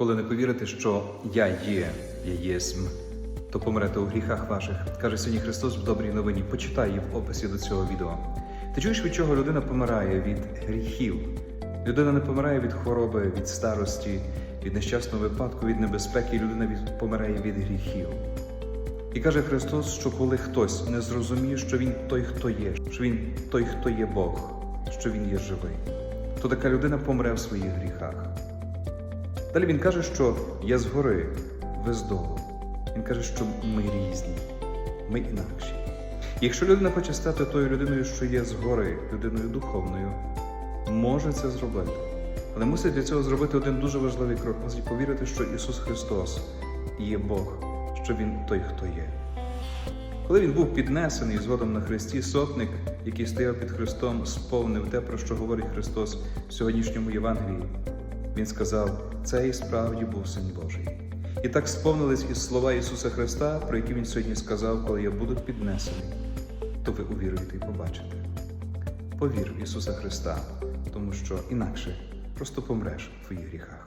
Коли не повірите, що я є, я єсмь, то помрете у гріхах ваших, каже сьогодні Христос в добрій новині. Почитай її в описі до цього відео. Ти чуєш, від чого людина помирає від гріхів? Людина не помирає від хвороби, від старості, від нещасного випадку, від небезпеки. Людина від, помирає від гріхів. І каже Христос, що коли хтось не зрозуміє, що Він той, хто є, що Він той, хто є Бог, що Він є живий, то така людина помре в своїх гріхах. Далі він каже, що я згори, ви здолу. Він каже, що ми різні, ми інакші. Якщо людина хоче стати тою людиною, що є згори, людиною духовною, може це зробити. Але мусить для цього зробити один дуже важливий крок. Мусить повірити, що Ісус Христос є Бог, що Він той, хто є. Коли він був піднесений згодом на хресті, сотник, який стояв під Христом, сповнив те, про що говорить Христос в сьогоднішньому Євангелії. Він сказав: це і справді був Син Божий. І так сповнились і слова Ісуса Христа, про які Він сьогодні сказав, коли я буду піднесений, то ви увіруєте і побачите. Повір в Ісуса Христа, тому що інакше просто помреш в твоїх гріхах.